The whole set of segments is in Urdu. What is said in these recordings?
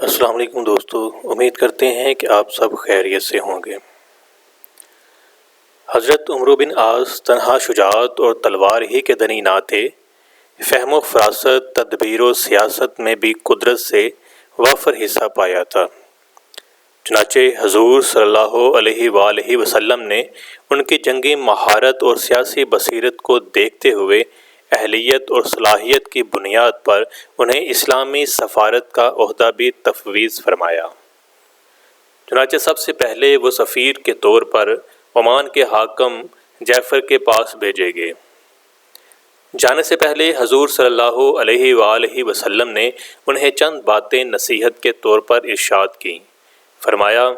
السلام علیکم دوستو، امید کرتے ہیں کہ آپ سب خیریت سے ہوں گے۔ حضرت عمرو بن آس تنہا شجاعت اور تلوار ہی کے دنی نہ تھے فہم و فراست، تدبیر و سیاست میں بھی قدرت سے وافر حصہ پایا تھا۔ چنانچہ حضور صلی اللہ علیہ وآلہ وسلم نے ان کی جنگی مہارت اور سیاسی بصیرت کو دیکھتے ہوئے اہلیت اور صلاحیت کی بنیاد پر انہیں اسلامی سفارت کا عہدہ بھی تفویض فرمایا۔ چنانچہ سب سے پہلے وہ سفیر کے طور پر عمان کے حاکم جعفر کے پاس بھیجے گئے۔ جانے سے پہلے حضور صلی اللہ علیہ وآلہ وسلم نے انہیں چند باتیں نصیحت کے طور پر ارشاد کیں۔ فرمایا،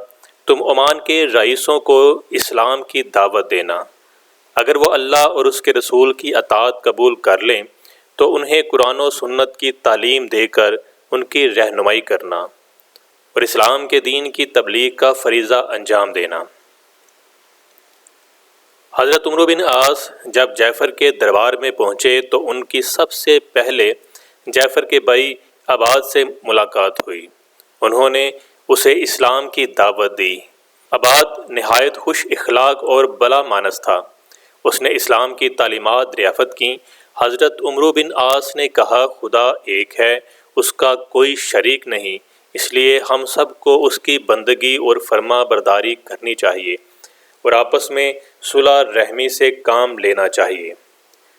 تم عمان کے رئیسوں کو اسلام کی دعوت دینا۔ اگر وہ اللہ اور اس کے رسول کی اطاعت قبول کر لیں، تو انہیں قرآن و سنت کی تعلیم دے کر ان کی رہنمائی کرنا اور اسلام کے دین کی تبلیغ کا فریضہ انجام دینا۔ حضرت عمر بن آس جب جعفر کے دربار میں پہنچے، تو ان کی سب سے پہلے جعفر کے بھائی آباد سے ملاقات ہوئی۔ انہوں نے اسے اسلام کی دعوت دی۔ آباد نہایت خوش اخلاق اور بلا مانس تھا۔ اس نے اسلام کی تعلیمات ریافت کیں۔ حضرت عمرو بن آس نے کہا، خدا ایک ہے، اس کا کوئی شریک نہیں، اس لیے ہم سب کو اس کی بندگی اور فرما برداری کرنی چاہیے اور آپس میں صلح رحمی سے کام لینا چاہیے۔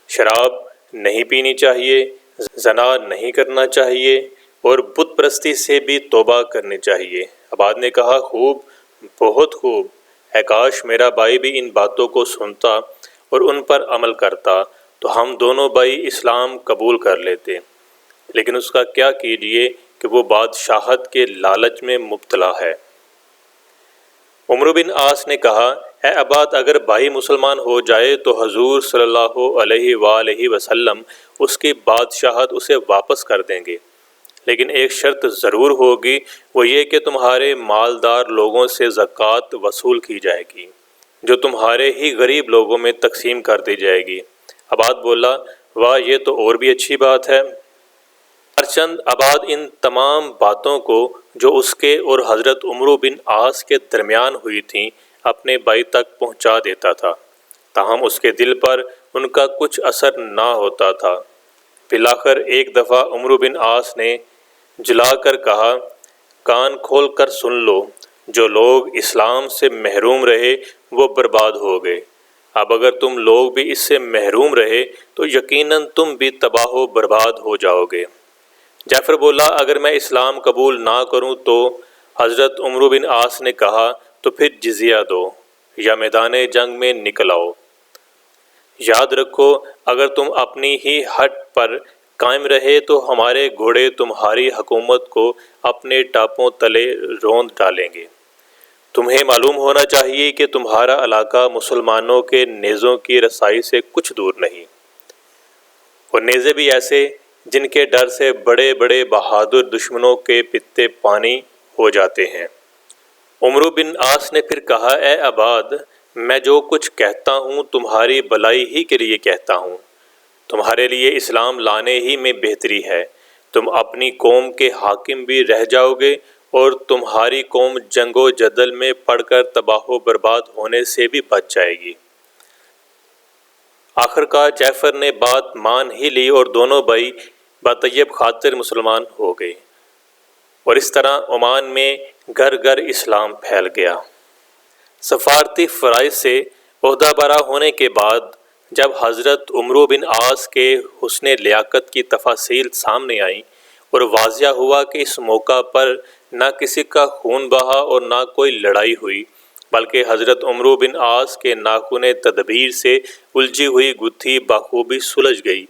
شراب نہیں پینی چاہیے، زنا نہیں کرنا چاہیے اور بت پرستی سے بھی توبہ کرنی چاہیے۔ آباد نے کہا، خوب، بہت خوب۔ ہے کاش میرا بھائی بھی ان باتوں کو سنتا اور ان پر عمل کرتا تو ہم دونوں بھائی اسلام قبول کر لیتے۔ لیکن اس کا کیا کیجیے کہ وہ بادشاہت کے لالچ میں مبتلا ہے۔ عمر بن آس نے کہا، اے آباد اگر بھائی مسلمان ہو جائے تو حضور صلی اللہ علیہ وآلہ وسلم اس کی بادشاہت اسے واپس کر دیں گے۔ لیکن ایک شرط ضرور ہوگی، وہ یہ کہ تمہارے مالدار لوگوں سے زکوٰۃ وصول کی جائے گی۔ جو تمہارے ہی غریب لوگوں میں تقسیم کر دی جائے گی۔ آباد بولا، واہ، یہ تو اور بھی اچھی بات ہے۔ ارچند، آباد ان تمام باتوں کو جو اس کے اور حضرت عمرو بن آس کے درمیان ہوئی تھیں، اپنے بھائی تک پہنچا دیتا تھا۔ تاہم، اس کے دل پر ان کا کچھ اثر نہ ہوتا تھا۔ پلاخر ایک دفعہ عمرو بن آس نے جلا کر کہا، کان کھول کر سن لو۔ جو لوگ اسلام سے محروم رہے وہ برباد ہو گئے۔ اب اگر تم لوگ بھی اس سے محروم رہے تو یقیناً تم بھی تباہ و برباد ہو جاؤ گے۔ جعفر بولا، اگر میں اسلام قبول نہ کروں تو حضرت عمرو بن آس نے کہا، تو پھر جزیہ دو، یا میدان جنگ میں نکل آؤ۔ یاد رکھو، اگر تم اپنی ہی ہٹ پر قائم رہے تو ہمارے گھوڑے تمہاری حکومت کو اپنے ٹاپوں تلے روند ڈالیں گے۔ تمہیں معلوم ہونا چاہیے کہ تمہارا علاقہ مسلمانوں کے نیزوں کی رسائی سے کچھ دور نہیں۔ اور نیزے بھی ایسے جن کے ڈر سے بڑے بڑے بہادر دشمنوں کے پتے پانی ہو جاتے ہیں۔ عمرو بن آس نے پھر کہا، اے آباد میں جو کچھ کہتا ہوں تمہاری بلائی ہی کے لیے کہتا ہوں۔ تمہارے لیے اسلام لانے ہی میں بہتری ہے۔ تم اپنی قوم کے حاکم بھی رہ جاؤ گے اور تمہاری قوم جنگ و جدل میں پڑھ کر تباہ و برباد ہونے سے بھی بچ جائے گی۔ آخر کا جعفر نے بات مان ہی لی اور دونوں بھائی بطیب خاطر مسلمان ہو گئے۔ اور اس طرح عمان میں گھر گھر اسلام پھیل گیا۔ سفارتی فرائض سے عہدہ برا ہونے کے بعد جب حضرت عمرو بن آس کے حسن لیاقت کی تفاصیل سامنے آئیں اور واضح ہوا کہ اس موقع پر نہ کسی کا خون بہا اور نہ کوئی لڑائی ہوئی، بلکہ حضرت عمرو بن آس کے ناخن تدبیر سے الجھی ہوئی گتھی بخوبی سلجھ گئی۔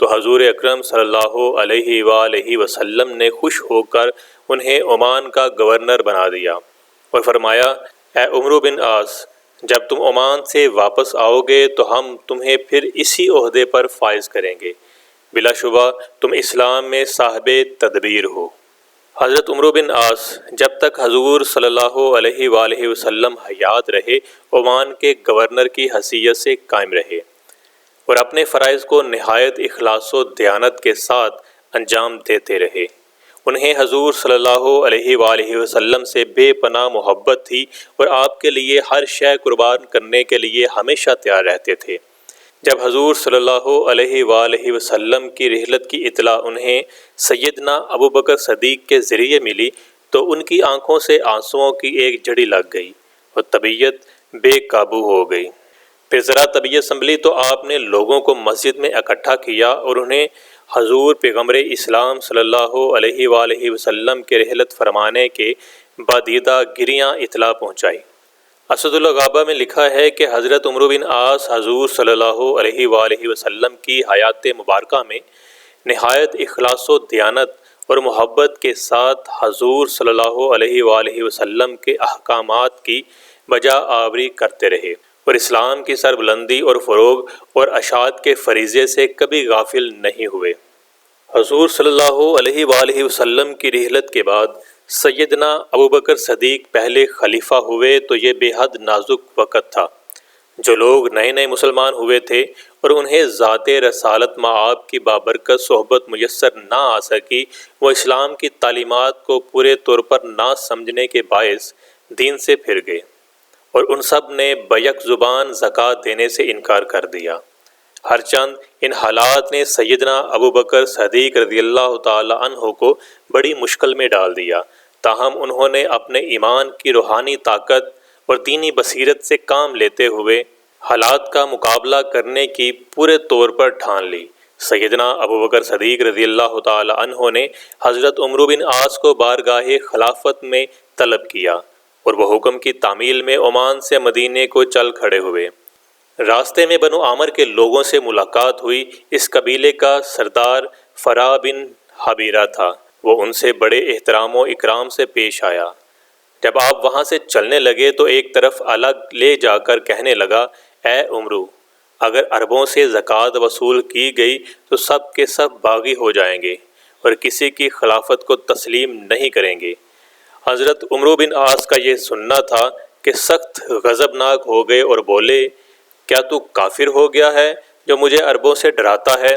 تو حضور اکرم صلی اللہ علیہ وآلہ وسلم نے خوش ہو کر انہیں عمان کا گورنر بنا دیا اور فرمایا، اے عمرو بن آس جب تم عمان سے واپس آؤ گے تو ہم تمہیں پھر اسی عہدے پر فائز کریں گے۔ بلا شبہ تم اسلام میں صاحب تدبیر ہو۔ حضرت عمرو بن آس جب تک حضور صلی اللہ علیہ وآلہ وسلم حیات رہے، عمان کے گورنر کی حیثیت سے قائم رہے اور اپنے فرائض کو نہایت اخلاص و دیانت کے ساتھ انجام دیتے رہے۔ انہیں حضور صلی اللہ علیہ وآلہ وسلم سے بے پناہ محبت تھی اور آپ کے لیے ہر شے قربان کرنے کے لیے ہمیشہ تیار رہتے تھے۔ جب حضور صلی اللہ علیہ وآلہ وسلم کی رحلت کی اطلاع انہیں سیدنا ابو بکر صدیق کے ذریعے ملی تو ان کی آنکھوں سے آنسوؤں کی ایک جڑی لگ گئی اور طبیعت بے قابو ہو گئی۔ پھر ذرا طبیعت سنبھلی تو آپ نے لوگوں کو مسجد میں اکٹھا کیا اور انہیں حضور پیغمبر اسلام صلی اللہ علیہ وآلہ وسلم کے رحلت فرمانے کے بدیدہ گریاں اطلاع پہنچائی۔ اسد الغابہ میں لکھا ہے کہ حضرت عمر بن آس حضور صلی اللہ علیہ وآلہ وسلم کی حیات مبارکہ میں نہایت اخلاص و دیانت اور محبت کے ساتھ حضور صلی اللہ علیہ وآلہ وسلم کے احکامات کی بجا آوری کرتے رہے۔ اور اسلام کی سربلندی اور فروغ اور اشاعت کے فریضے سے کبھی غافل نہیں ہوئے۔ حضور صلی اللہ علیہ وآلہ وسلم کی رحلت کے بعد سیدنا ابو بکر صدیق پہلے خلیفہ ہوئے تو یہ بے حد نازک وقت تھا۔ جو لوگ نئے نئے مسلمان ہوئے تھے اور انہیں ذات رسالت معاب کی بابرکت صحبت میسر نہ آ سکی، وہ اسلام کی تعلیمات کو پورے طور پر نہ سمجھنے کے باعث دین سے پھر گئے۔ اور ان سب نے بیک زبان زکوٰۃ دینے سے انکار کر دیا۔ ہر چند ان حالات نے سیدنا ابو بکر صدیق رضی اللہ تعالی عنہ کو بڑی مشکل میں ڈال دیا۔ تاہم انہوں نے اپنے ایمان کی روحانی طاقت اور دینی بصیرت سے کام لیتے ہوئے حالات کا مقابلہ کرنے کی پورے طور پر ٹھان لی۔ سیدنا ابو بکر صدیق رضی اللہ تعالی عنہ نے حضرت عمرو بن آس کو بارگاہ خلافت میں طلب کیا۔ اور وہ حکم کی تعمیل میں عمان سے مدینے کو چل کھڑے ہوئے۔ راستے میں بنو عامر کے لوگوں سے ملاقات ہوئی۔ اس قبیلے کا سردار فرا بن حبیرہ تھا۔ وہ ان سے بڑے احترام و اکرام سے پیش آیا۔ جب آپ وہاں سے چلنے لگے تو ایک طرف الگ لے جا کر کہنے لگا، اے عمرو، اگر عربوں سے زکوٰۃ وصول کی گئی تو سب کے سب باغی ہو جائیں گے اور کسی کی خلافت کو تسلیم نہیں کریں گے۔ حضرت عمرو بن آس کا یہ سننا تھا کہ سخت غضب ناک ہو گئے اور بولے، کیا تو کافر ہو گیا ہے جو مجھے عربوں سے ڈراتا ہے؟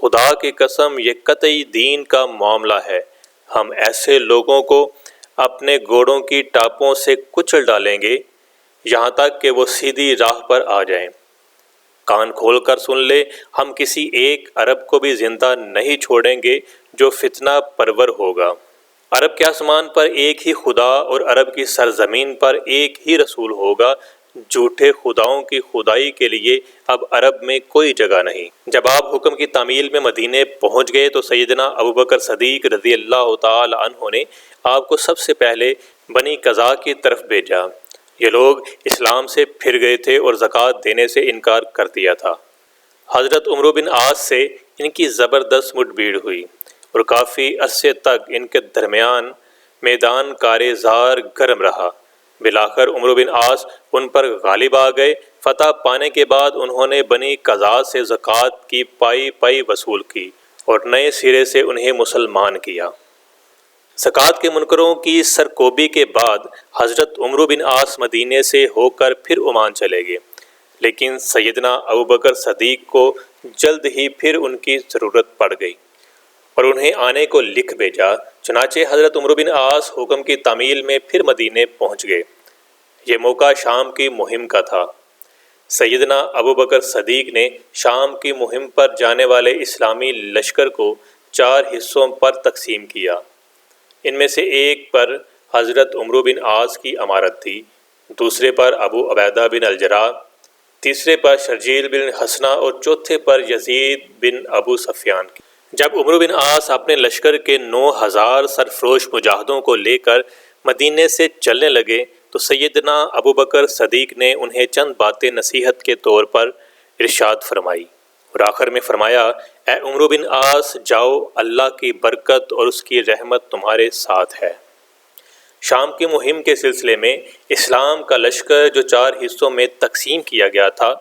خدا کی قسم، یہ قطعی دین کا معاملہ ہے۔ ہم ایسے لوگوں کو اپنے گوڑوں کی ٹاپوں سے کچل ڈالیں گے، یہاں تک کہ وہ سیدھی راہ پر آ جائیں۔ کان کھول کر سن لے، ہم کسی ایک عرب کو بھی زندہ نہیں چھوڑیں گے جو فتنہ پرور ہوگا۔ عرب کے آسمان پر ایک ہی خدا اور عرب کی سرزمین پر ایک ہی رسول ہوگا۔ جھوٹے خداؤں کی خدائی کے لیے اب عرب میں کوئی جگہ نہیں۔ جب آپ حکم کی تعمیل میں مدینے پہنچ گئے تو سیدنا ابو بکر صدیق رضی اللہ تعالی عنہ نے آپ کو سب سے پہلے بنی قضا کی طرف بھیجا۔ یہ لوگ اسلام سے پھر گئے تھے اور زکوٰۃ دینے سے انکار کر دیا تھا۔ حضرت عمر بن آس سے ان کی زبردست مٹ بھیڑ ہوئی۔ اور کافی عرصے تک ان کے درمیان میدان کار زار گرم رہا۔ بلاخر عمر بن آس ان پر غالب آ گئے۔ فتح پانے کے بعد انہوں نے بنی قضا سے زکوٰۃ کی پائی پائی وصول کی اور نئے سرے سے انہیں مسلمان کیا۔ زکوٰۃ کے منکروں کی سرکوبی کے بعد حضرت عمر بن آس مدینے سے ہو کر پھر عمان چلے گئے۔ لیکن سیدنا ابوبکر صدیق کو جلد ہی پھر ان کی ضرورت پڑ گئی۔ اور انہیں آنے کو لکھ بھیجا، چنانچہ حضرت عمر بن آس حکم کی تعمیل میں پھر مدینے پہنچ گئے۔ یہ موقع شام کی مہم کا تھا۔ سیدنا ابو بکر صدیق نے شام کی مہم پر جانے والے اسلامی لشکر کو چار حصوں پر تقسیم کیا۔ ان میں سے ایک پر حضرت عمر بن آس کی عمارت تھی، دوسرے پر ابو عبیدہ بن الجرا تیسرے پر شرجیل بن حسنہ اور چوتھے پر یزید بن ابو سفیان۔ کی جب عمر بن آس اپنے لشکر کے نو ہزار سرفروش مجاہدوں کو لے کر مدینے سے چلنے لگے تو سیدنا ابو بکر صدیق نے انہیں چند باتیں نصیحت کے طور پر ارشاد فرمائی اور آخر میں فرمایا، اے عمر بن آس جاؤ، اللہ کی برکت اور اس کی رحمت تمہارے ساتھ ہے۔ شام کی مہم کے سلسلے میں اسلام کا لشکر جو چار حصوں میں تقسیم کیا گیا تھا،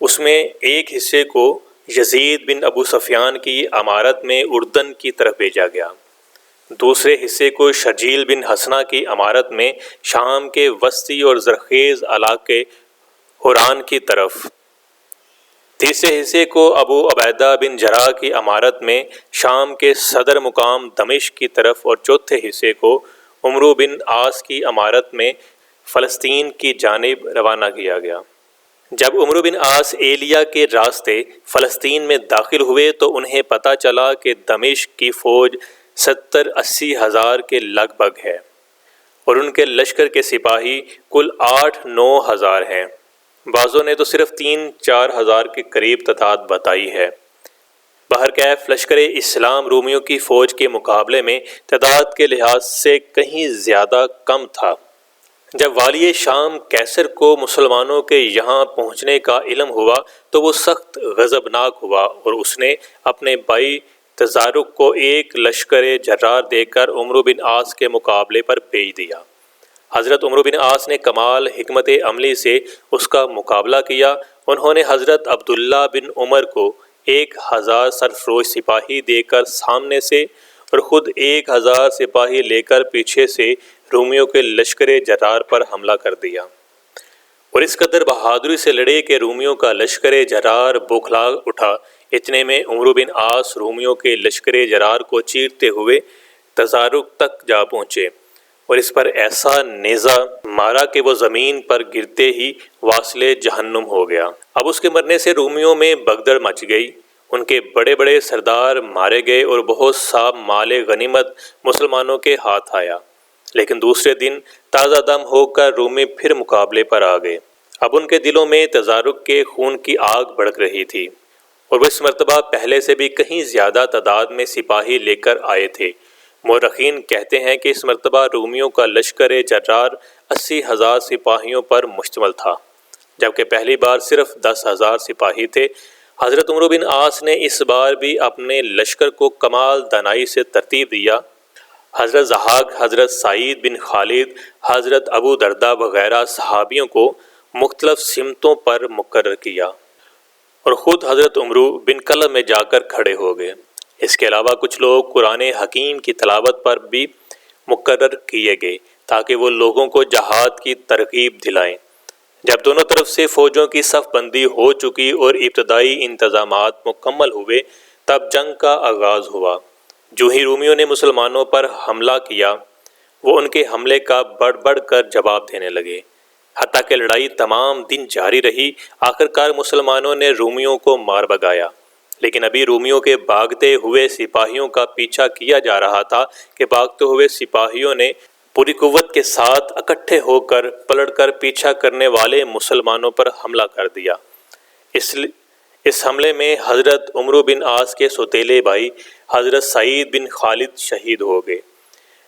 اس میں ایک حصے کو یزید بن ابو سفیان کی عمارت میں اردن کی طرف بھیجا گیا۔ دوسرے حصے کو شجیل بن حسنہ کی عمارت میں شام کے وسطی اور زرخیز علاقے حران کی طرف۔ تیسرے حصے کو ابو عبیدہ بن جرا کی عمارت میں شام کے صدر مقام دمشق کی طرف اور چوتھے حصے کو عمرو بن آس کی عمارت میں فلسطین کی جانب روانہ کیا گیا۔ جب عمر بن آس ایلیا کے راستے فلسطین میں داخل ہوئے تو انہیں پتہ چلا کہ دمشق کی فوج ستر اسی ہزار کے لگ بھگ ہے اور ان کے لشکر کے سپاہی کل آٹھ نو ہزار ہیں۔ بعضوں نے تو صرف تین چار ہزار کے قریب تعداد بتائی ہے۔ بہرکیف لشکر اسلام رومیوں کی فوج کے مقابلے میں تعداد کے لحاظ سے کہیں زیادہ کم تھا۔ جب والی شام کیسر کو مسلمانوں کے یہاں پہنچنے کا علم ہوا تو وہ سخت غضبناک ہوا اور اس نے اپنے بھائی تزارک کو ایک لشکر جرار دے کر عمر بن آس کے مقابلے پر بھیج دیا۔ حضرت عمر بن آس نے کمال حکمت عملی سے اس کا مقابلہ کیا۔ انہوں نے حضرت عبداللہ بن عمر کو ایک ہزار سرفروش سپاہی دے کر سامنے سے اور خود ایک ہزار سپاہی لے کر پیچھے سے رومیوں کے لشکر جرار پر حملہ کر دیا۔ اور اس قدر بہادری سے لڑے کہ رومیوں کا لشکر جرار بوکھلا اٹھا۔ اتنے میں عمر بن آس رومیوں کے لشکر جرار کو چیرتے ہوئے تزارک تک جا پہنچے۔ اور اس پر ایسا نیزہ مارا کہ وہ زمین پر گرتے ہی واصل جہنم ہو گیا۔ اب اس کے مرنے سے رومیوں میں بگدڑ مچ گئی۔ ان کے بڑے بڑے سردار مارے گئے اور بہت سا مال غنیمت مسلمانوں کے ہاتھ آیا۔ لیکن دوسرے دن تازہ دم ہو کر رومی پھر مقابلے پر آ گئے۔ اب ان کے دلوں میں تزارک کے خون کی آگ بڑک رہی تھی اور وہ اس مرتبہ پہلے سے بھی کہیں زیادہ تعداد میں سپاہی لے کر آئے تھے۔ مورخین کہتے ہیں کہ اس مرتبہ رومیوں کا لشکر جرار اسی ہزار سپاہیوں پر مشتمل تھا، جبکہ پہلی بار صرف دس ہزار سپاہی تھے۔ حضرت عمر بن آس نے اس بار بھی اپنے لشکر کو کمال دنائی سے ترتیب دیا۔ حضرت زحاق حضرت سعید بن خالد، حضرت ابو دردہ وغیرہ صحابیوں کو مختلف سمتوں پر مقرر کیا اور خود حضرت عمرو بن قلم میں جا کر کھڑے ہو گئے۔ اس کے علاوہ کچھ لوگ قرآن حکیم کی تلاوت پر بھی مقرر کیے گئے تاکہ وہ لوگوں کو جہاد کی ترغیب دلائیں۔ جب دونوں طرف سے فوجوں کی صف بندی ہو چکی اور ابتدائی انتظامات مکمل ہوئے، تب جنگ کا آغاز ہوا۔ جو ہی رومیوں نے مسلمانوں پر حملہ کیا، وہ ان کے حملے کا بڑھ بڑھ کر جواب دینے لگے۔ حتیٰ کہ لڑائی تمام دن جاری رہی آخر کار مسلمانوں نے رومیوں کو مار بگایا۔ لیکن ابھی رومیوں کے بھاگتے ہوئے سپاہیوں کا پیچھا کیا جا رہا تھا کہ بھاگتے ہوئے سپاہیوں نے پوری قوت کے ساتھ اکٹھے ہو کر پلٹ کر پیچھا کرنے والے مسلمانوں پر حملہ کر دیا۔ اس اس حملے میں حضرت عمرو بن آس کے سوتیلے بھائی حضرت سعید بن خالد شہید ہو گئے۔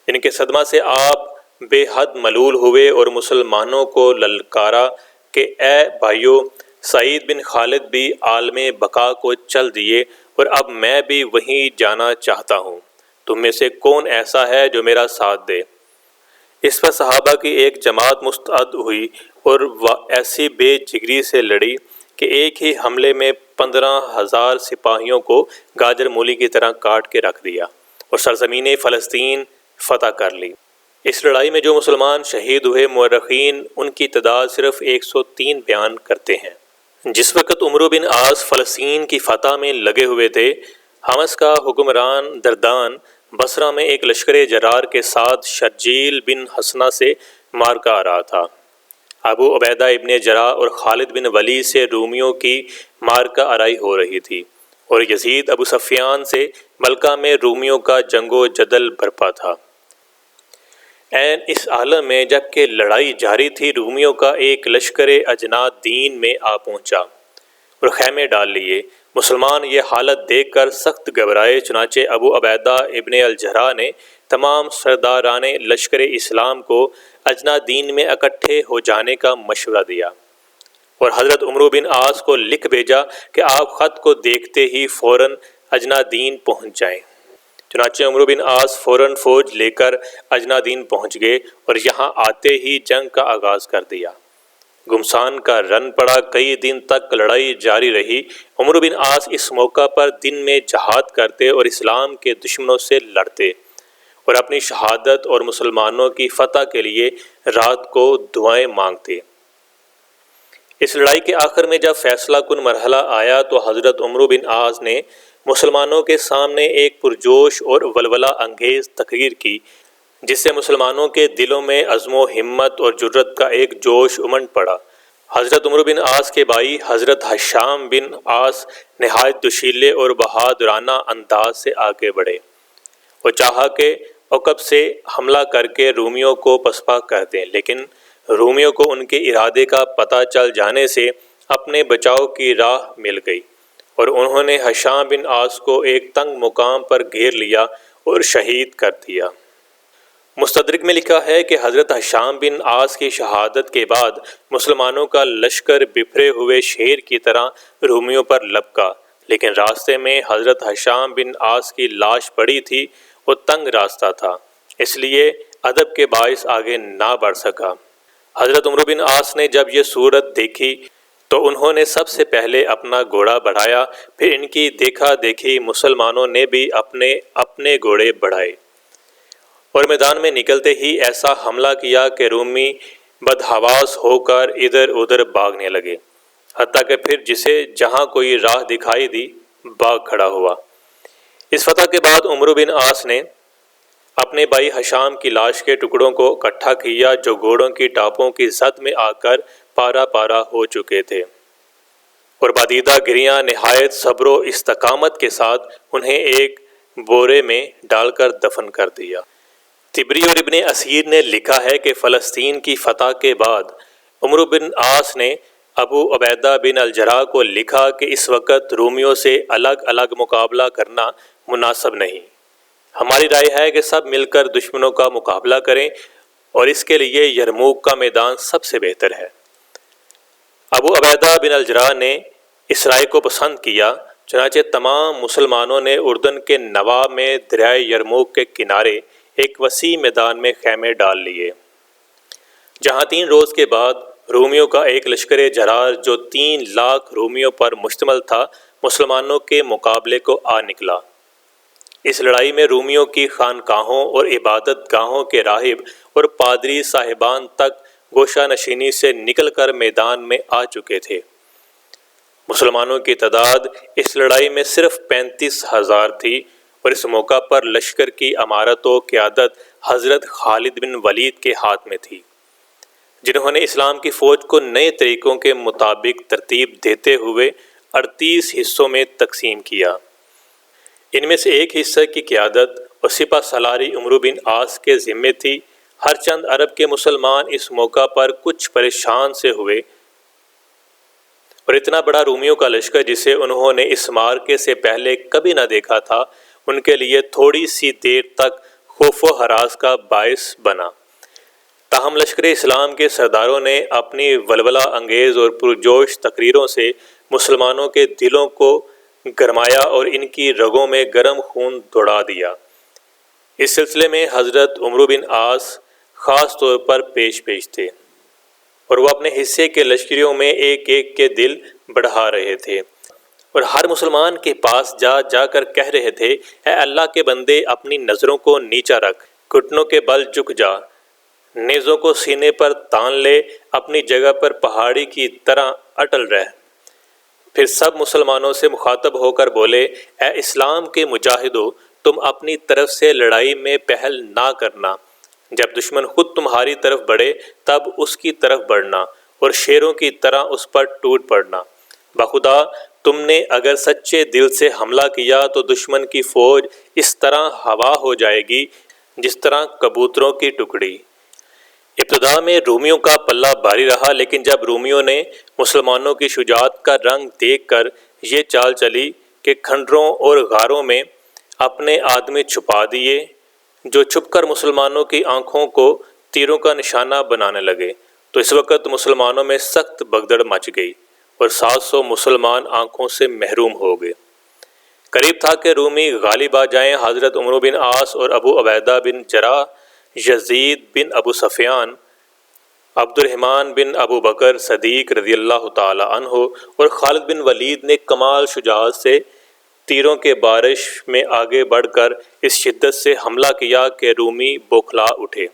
ان کے صدمہ سے آپ بے حد ملول ہوئے اور مسلمانوں کو للکارا کہ اے بھائیو، سعید بن خالد بھی عالم بقا کو چل دیے اور اب میں بھی وہیں جانا چاہتا ہوں۔ تم میں سے کون ایسا ہے جو میرا ساتھ دے؟ اس پر صحابہ کی ایک جماعت مستعد ہوئی اور ایسی بے جگری سے لڑی کہ ایک ہی حملے میں پندرہ ہزار سپاہیوں کو گاجر مولی کی طرح کاٹ کے رکھ دیا اور سرزمین فلسطین فتح کر لی۔ اس لڑائی میں جو مسلمان شہید ہوئے مورخین، ان کی تعداد صرف ایک سو تین بیان کرتے ہیں۔ جس وقت عمر بن آس فلسطین کی فتح میں لگے ہوئے تھے حمس کا حکمران دردان بصرہ میں ایک لشکر جرار کے ساتھ شرجیل بن حسنہ سے مار کا آ رہا تھا۔ ابو عبیدہ ابن جرا اور خالد بن ولی سے رومیوں کی مارکا آرائی ہو رہی تھی اور یزید ابو سفیان سے ملکہ میں رومیوں کا جنگ و جدل برپا تھا۔ این اس عالم میں جبکہ لڑائی جاری تھی، رومیوں کا ایک لشکر اجناد دین میں آ پہنچا اور خیمے ڈال لیے۔ مسلمان یہ حالت دیکھ کر سخت گھبرائے، چنانچہ ابو عبیدہ ابن الجرا نے تمام سرداران لشکر اسلام کو اجنا دین میں اکٹھے ہو جانے کا مشورہ دیا اور حضرت عمرو بن آس کو لکھ بھیجا کہ آپ خط کو دیکھتے ہی فوراً اجنا دین پہنچ جائیں۔ چنانچہ عمرو بن آس فوراً فوج لے کر اجنا دین پہنچ گئے اور یہاں آتے ہی جنگ کا آغاز کر دیا۔ گمسان کا رن پڑا، کئی دن تک لڑائی جاری رہی۔ عمر بن آس اس موقع پر دن میں جہاد کرتے اور اسلام کے دشمنوں سے لڑتے۔ اور اپنی شہادت اور مسلمانوں کی فتح کے لیے رات کو دعائیں مانگتے۔ اس لڑائی کے آخر میں جب فیصلہ کن مرحلہ آیا تو حضرت عمر بن آز نے مسلمانوں کے سامنے ایک پرجوش اور ولولہ انگیز تقریر کی، جس سے مسلمانوں کے دلوں میں عزم و ہمت اور جرت کا ایک جوش امنڈ پڑا۔ حضرت عمر بن آس کے بھائی حضرت حشام بن آس نہایت دشیلے اور بہادرانہ انداز سے آگے بڑھے۔ وہ چاہا کہ عقب سے حملہ کر کے رومیوں کو پسپا کر دیں لیکن رومیوں کو ان کے ارادے کا پتہ چل جانے سے اپنے بچاؤ کی راہ مل گئی اور انہوں نے حشام بن آس کو ایک تنگ مقام پر گھیر لیا اور شہید کر دیا۔ مستدرک میں لکھا ہے کہ حضرت حشام بن آس کی شہادت کے بعد مسلمانوں کا لشکر بفرے ہوئے شیر کی طرح رومیوں پر لپکا۔ لیکن راستے میں حضرت حشام بن آس کی لاش پڑی تھی وہ تنگ راستہ تھا، اس لیے ادب کے باعث آگے نہ بڑھ سکا۔ حضرت عمر بن آس نے جب یہ صورت دیکھی تو انہوں نے سب سے پہلے اپنا گھوڑا بڑھایا، پھر ان کی دیکھا دیکھی مسلمانوں نے بھی اپنے اپنے گھوڑے بڑھائے۔ اور میدان میں نکلتے ہی ایسا حملہ کیا کہ رومی بدحواس ہو کر ادھر ادھر بھاگنے لگے۔ حتیٰ کہ پھر جسے جہاں کوئی راہ دکھائی دی، باغ کھڑا ہوا۔ اس فتح کے بعد عمر بن آس نے اپنے بھائی حشام کی لاش کے ٹکڑوں کو اکٹھا کیا جو گھوڑوں کی ٹاپوں کی زد میں آ کر پارا پارا ہو چکے تھے۔ اور بادیدہ گریاں نہایت صبر و استقامت کے ساتھ انہیں ایک بورے میں ڈال کر دفن کر دیا۔ تبری اور ابن اسیر نے لکھا ہے کہ فلسطین کی فتح کے بعد عمر بن آس نے ابو عبیدہ بن الجرا کو لکھا کہ اس وقت رومیوں سے الگ الگ مقابلہ کرنا مناسب نہیں۔ ہماری رائے ہے کہ سب مل کر دشمنوں کا مقابلہ کریں اور اس کے لیے یرموک کا میدان سب سے بہتر ہے۔ ابو عبیدہ بن الجرا نے اس رائے کو پسند کیا، چنانچہ تمام مسلمانوں نے اردن کے نواب میں دریائے یرموک کے کنارے ایک وسیع میدان میں خیمے ڈال لیے۔ جہاں تین روز کے بعد رومیوں کا ایک لشکر جرار جو تین لاکھ رومیوں پر مشتمل تھا، مسلمانوں کے مقابلے کو آ نکلا۔ اس لڑائی میں رومیوں کی خانقاہوں اور عبادت گاہوں کے راہب اور پادری صاحبان تک گوشہ نشینی سے نکل کر میدان میں آ چکے تھے۔ مسلمانوں کی تعداد اس لڑائی میں صرف پینتیس ہزار تھی اور اس موقع پر لشکر کی عمارت و قیادت حضرت خالد بن ولید کے ہاتھ میں تھی۔ جنہوں نے اسلام کی فوج کو نئے طریقوں کے مطابق ترتیب دیتے ہوئے اڑتیس حصوں میں تقسیم کیا۔ ان میں سے ایک حصہ کی قیادت اور سپا سالاری عمر بن آس کے ذمے تھی۔ ہر چند عرب کے مسلمان اس موقع پر کچھ پریشان سے ہوئے۔ اور اتنا بڑا رومیوں کا لشکر جسے انہوں نے اس مارکے سے پہلے کبھی نہ دیکھا تھا، ان کے لیے تھوڑی سی دیر تک خوف و حراس کا باعث بنا۔ تاہم لشکر اسلام کے سرداروں نے اپنی ولولہ انگیز اور پرجوش تقریروں سے مسلمانوں کے دلوں کو گرمایا اور ان کی رگوں میں گرم خون دوڑا دیا۔ اس سلسلے میں حضرت عمر بن آس خاص طور پر پیش پیش تھے اور وہ اپنے حصے کے لشکریوں میں ایک ایک کے دل بڑھا رہے تھے۔ اور ہر مسلمان کے پاس جا جا کر کہہ رہے تھے، اے اللہ کے بندے، اپنی نظروں کو نیچا رکھ، گھٹنوں کے بل جھک جا، نیزوں کو سینے پر تان لے، اپنی جگہ پر پہاڑی کی طرح اٹل رہ۔ پھر سب مسلمانوں سے مخاطب ہو کر بولے، اے اسلام کے مجاہدوں تم اپنی طرف سے لڑائی میں پہل نہ کرنا۔ جب دشمن خود تمہاری طرف بڑھے، تب اس کی طرف بڑھنا اور شیروں کی طرح اس پر ٹوٹ پڑنا۔ بخدا، تم نے اگر سچے دل سے حملہ کیا تو دشمن کی فوج اس طرح ہوا ہو جائے گی جس طرح کبوتروں کی ٹکڑی۔ ابتدا میں رومیوں کا پلہ بھاری رہا، لیکن جب رومیوں نے مسلمانوں کی شجاعت کا رنگ دیکھ کر یہ چال چلی کہ کھنڈروں اور غاروں میں اپنے آدمی چھپا دیے، جو چھپ کر مسلمانوں کی آنکھوں کو تیروں کا نشانہ بنانے لگے، تو اس وقت مسلمانوں میں سخت بگدڑ مچ گئی اور سات سو مسلمان آنکھوں سے محروم ہو گئے۔ قریب تھا کہ رومی غالب آ جائیں، حضرت عمر بن آس اور ابو عبیدہ بن جرا یزید بن ابو سفیان عبد الرحمن بن ابو بکر صدیق رضی اللہ تعالی عنہ اور خالد بن ولید نے کمال شجاعت سے تیروں کے بارش میں آگے بڑھ کر اس شدت سے حملہ کیا کہ رومی بوکھلا اٹھے۔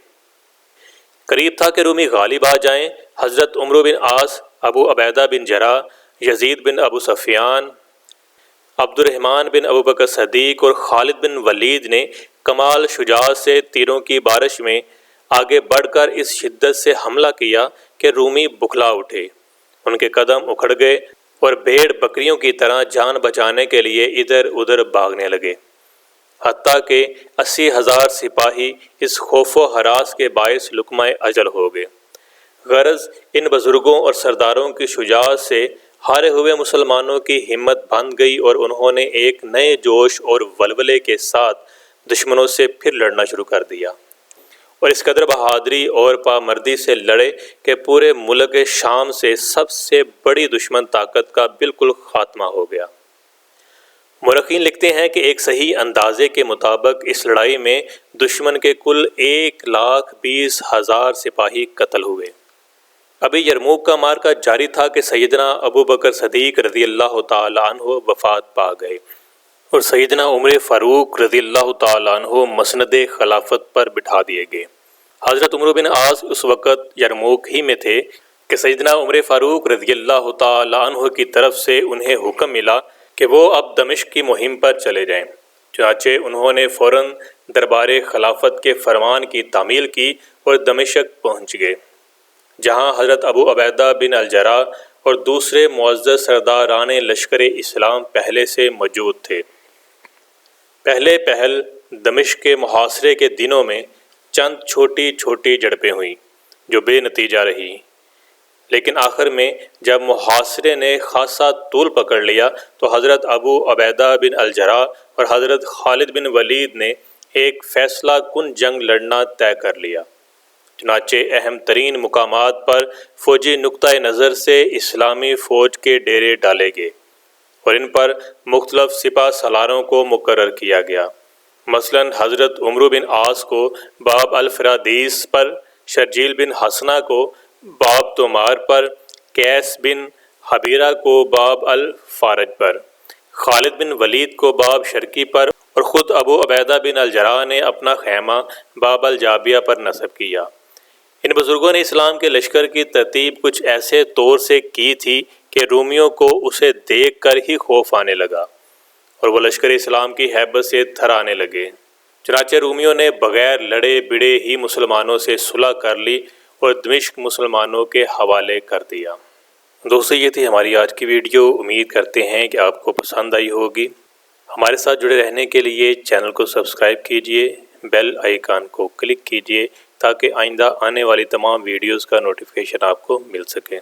قریب تھا کہ رومی غالب آ جائیں۔ حضرت عمر بن آس ابو عبیدہ بن جرا یزید بن ابو سفیان عبد الرحمن بن ابو بکر صدیق اور خالد بن ولید نے کمال شجاعت سے تیروں کی بارش میں آگے بڑھ کر اس شدت سے حملہ کیا کہ رومی بکھلا اٹھے۔ ان کے قدم اکھڑ گئے اور بھیڑ بکریوں کی طرح جان بچانے کے لیے ادھر ادھر بھاگنے لگے۔ حتیٰ کہ اسی ہزار سپاہی اس خوف و حراس کے باعث لکمہ اجل ہو گئے۔ غرض ان بزرگوں اور سرداروں کی شجاعت سے ہارے ہوئے مسلمانوں کی ہمت بند گئی اور انہوں نے ایک نئے جوش اور ولولے کے ساتھ دشمنوں سے پھر لڑنا شروع کر دیا۔ اور اس قدر بہادری اور پامردی سے لڑے کہ پورے ملک شام سے سب سے بڑی دشمن طاقت کا بالکل خاتمہ ہو گیا۔ مرقین لکھتے ہیں کہ ایک صحیح اندازے کے مطابق اس لڑائی میں دشمن کے کل ایک لاکھ بیس ہزار سپاہی قتل ہوئے۔ ابھی یرموک کا مارکا جاری تھا کہ سیدنا ابو بکر صدیق رضی اللہ تعالیٰ عنہ وفات پا گئے۔ اور سیدنا عمر فاروق رضی اللہ تعالیٰ عنہ مسند خلافت پر بٹھا دیے گئے۔ حضرت عمر بن آس اس وقت یرموک ہی میں تھے کہ سیدنا عمر فاروق رضی اللہ تعالیٰ عنہ کی طرف سے انہیں حکم ملا کہ وہ اب دمشق کی مہم پر چلے جائیں۔ چنانچہ انہوں نے فوراً دربار خلافت کے فرمان کی تعمیل کی اور دمشق پہنچ گئے، جہاں حضرت ابو عبیدہ بن الجرا اور دوسرے معزز سرداران لشکر اسلام پہلے سے موجود تھے۔ پہلے پہل دمشق کے محاصرے کے دنوں میں چند چھوٹی چھوٹی جڑپیں ہوئیں جو بے نتیجہ رہی۔ لیکن آخر میں جب محاصرے نے خاصا طول پکڑ لیا تو حضرت ابو عبیدہ بن الجرا اور حضرت خالد بن ولید نے ایک فیصلہ کن جنگ لڑنا طے کر لیا۔ چنانچہ اہم ترین مقامات پر فوجی نقطۂ نظر سے اسلامی فوج کے ڈیرے ڈالے گئے۔ اور ان پر مختلف سپاہ سالاروں کو مقرر کیا گیا۔ مثلا حضرت عمرو بن آس کو باب الفرادیس پر، شرجیل بن حسنہ کو باب تومار پر کیس بن حبیرہ کو باب الفارج پر، خالد بن ولید کو باب شرکی پر اور خود ابو عبیدہ بن الجرا نے اپنا خیمہ باب الجابیہ پر نصب کیا۔ ان بزرگوں نے اسلام کے لشکر کی ترتیب کچھ ایسے طور سے کی تھی کہ رومیوں کو اسے دیکھ کر ہی خوف آنے لگا اور وہ لشکر اسلام کی حیبت سے تھر آنے لگے۔ چنانچہ رومیوں نے بغیر لڑے بڑے ہی مسلمانوں سے صلح کر لی اور دمشق مسلمانوں کے حوالے کر دیا۔ دوستو، یہ تھی ہماری آج کی ویڈیو۔ امید کرتے ہیں کہ آپ کو پسند آئی ہوگی۔ ہمارے ساتھ جڑے رہنے کے لیے چینل کو سبسکرائب کیجیے، بیل آئیکن کو کلک کیجیے تاکہ آئندہ آنے والی تمام ویڈیوز کا نوٹیفیکیشن آپ کو مل سکے۔